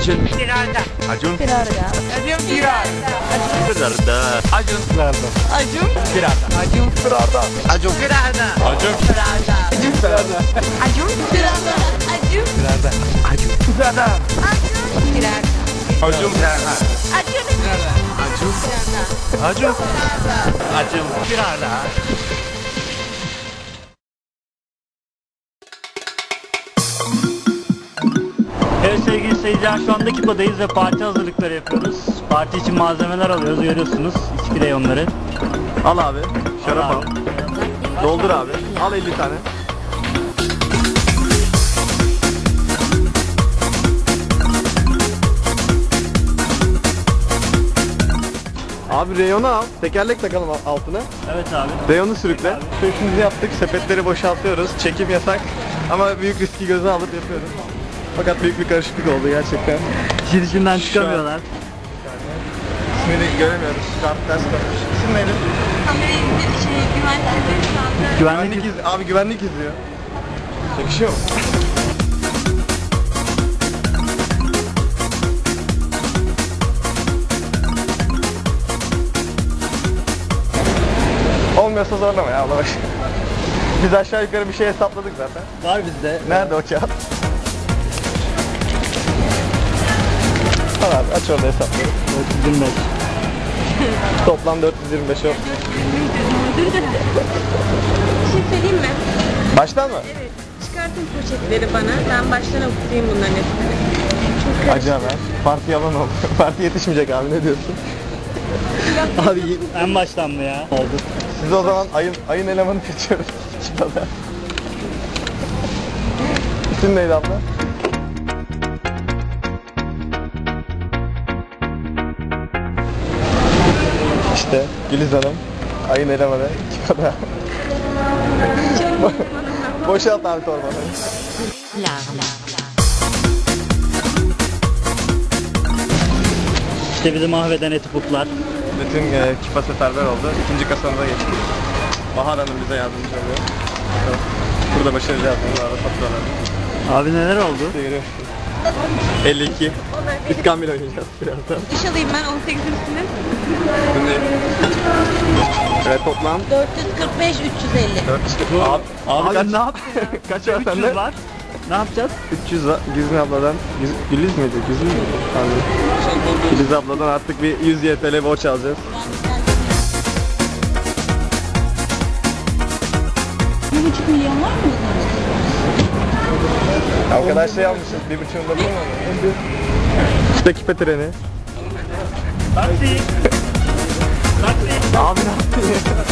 Acun. Firarda. Acun. Firarda. Acun firarda. Firarda. Acun. Firarda. Acun Firarda. Acun Firarda. Acun. firarda. Acun. Firarda. Acun. Firarda. Acun firarda. Acun Firarda. Acun. Firarda. firarda. Acun. Firarda. Acun firarda. Acun. Acun. Acun. Firarda. Sevgili seyirciler şu anda Kipa'dayız ve parti hazırlıkları yapıyoruz. Parti için malzemeler alıyoruz görüyorsunuz. İçki reyonları. Al abi. Şarap Al. Doldur abi. Al 50 tane. Abi reyonu al. Tekerlek takalım altına. Evet abi. Reyonu sürükle. Sürüşümüzü yaptık. Sepetleri boşaltıyoruz. Çekim yasak. Ama büyük riski göze alıp yapıyoruz. Fakat büyük bir karışıklık oldu gerçekten. İşin içinden çıkamıyorlar. İsmini göremiyoruz. Kart ters kalmış. İsim neydi? Kamerayı şey, güvenlikleri şu anda. Güvenlik Güvenlik iz Abi güvenlik izliyor. Çekişiyor mu? Olmuyorsa zorlama ya Allah aşkına. Biz aşağı yukarı bir şey hesapladık zaten. var bizde. Nerede o kağıt? Orada hesapları. 425. Toplam 425 oldu. Bir şey söyleyeyim mi? Baştan mı? Evet. Çıkartın poşetleri bana. Ben baştan okuyayım bunların hepsini. Çok Acı haber. Parti yalan oldu. Parti yetişmeyecek abi ne diyorsun? abi En baştan mı ya? Oldu. siz o zaman ayın ayın elemanı seçiyoruz. Çıkalım. İsim neydi abla? İşte Güliz Hanım. Ayın elemanı. Çıkalım. Boşalt abi torbanı. İşte bizi mahveden eti puplar. Bütün e, kipa seferber oldu. İkinci kasamıza geçtik. Bahar Hanım bize yardımcı oluyor. Evet. Burada başaracağız bunlarla faturalarla. Abi neler oldu? İşte görüyorsunuz. 52. İskambil oynayacağız birazdan. İş alayım ben 18 üstüne. Şimdi evet, toplam 445 350. 4 Abi, abi, kaç, ne yaptın kaç var 300 sende? var. Ne yapacağız? 300 var. Güzin abladan. Güz, Güliz miydi? Güzin miydi? Anladım. Güliz abladan artık bir 100 YTL borç alacağız. Bir buçuk milyon var mı? Ya o kadar şey almışız. Bir buçuğunda değil Dakika treni. Taksi. Taksi. Abi ne yaptın?